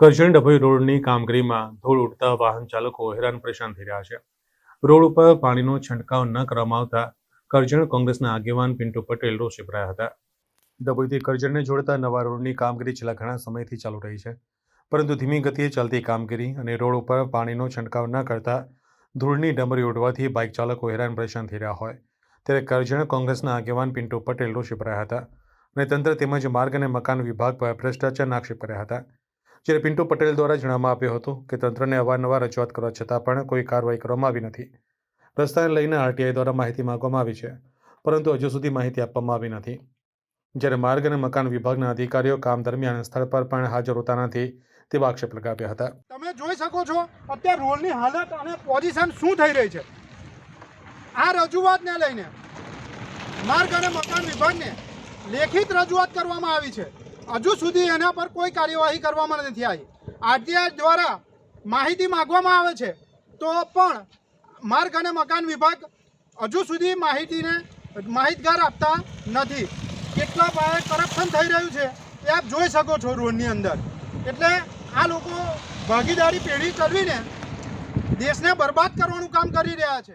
કરજણ ડભોઈ રોડની કામગીરીમાં ધૂળ ઉડતા વાહન ચાલકો હેરાન પરેશાન થઈ રહ્યા છે. રોડ ઉપર પાણીનો છંટકાવ ન કરવામાં આવતા કરજણ કોંગ્રેસના આગેવાન પિન્ટુ પટેલ રોષે ભરાયા હતા. ડભોઈથી કરજણને જોડતા નવા રોડની કામગીરી છેલ્લા ઘણા સમયથી ચાલુ રહી છે. પરંતુ ધીમી ગતિએ ચાલતી કામગીરી અને રોડ ઉપર પાણીનો છંટકાવ ન કરતા ધૂળની ડમરી ઉડવાથી બાઇક ચાલકો હેરાન પરેશાન થઈ રહ્યા હોય. ત્યારે કરજણ કોંગ્રેસના આગેવાન પિન્ટુ પટેલ રોષે ભરાયા હતા અને તંત્ર તેમજ માર્ગ અને મકાન વિભાગ પર ભ્રષ્ટાચારના આક્ષેપ કર્યા હતા. જ્યારે પિન્ટુ પટેલ દ્વારા જણાવવામાં આવ્યું હતું કે તંત્રને અવારનવાર રજૂઆત કરવા છતાં પણ કોઈ કાર્યવાહી કરવામાં આવી નથી. રસ્તાને લઈને આરટીઆઈ દ્વારા માહિતી માંગવામાં આવી છે, પરંતુ હજુ સુધી માહિતી આપવામાં આવી નથી. જ્યારે માર્ગ અને મકાન વિભાગના અધિકારીઓ કામ દરમિયાન સ્થળ પર પણ હાજર હોતા નથી તેવા આક્ષેપ લગાવ્યા હતા. તમે જોઈ શકો છો, અત્યારે રોડની હાલત અને પોઝિશન શું થઈ રહી છે. આ રજૂઆતને લઈને માર્ગ અને મકાન વિભાગને લેખિત રજૂઆત કરવામાં આવી છે. હજુ સુધી એના પર કોઈ કાર્યવાહી કરવામાં નથી આવી. આરટીઆઈ દ્વારા માહિતી માંગવામાં આવે છે, તો પણ માર્ગ અને મકાન વિભાગ હજુ સુધી માહિતીને માહિતગાર આપતા નથી. કેટલા પાયે કરપ્શન થઈ રહ્યું છે એ આપ જોઈ શકો છો રોડની અંદર. એટલે આ લોકો ભાગીદારી પેઢી કરવીને દેશને બરબાદ કરવાનું કામ કરી રહ્યા છે.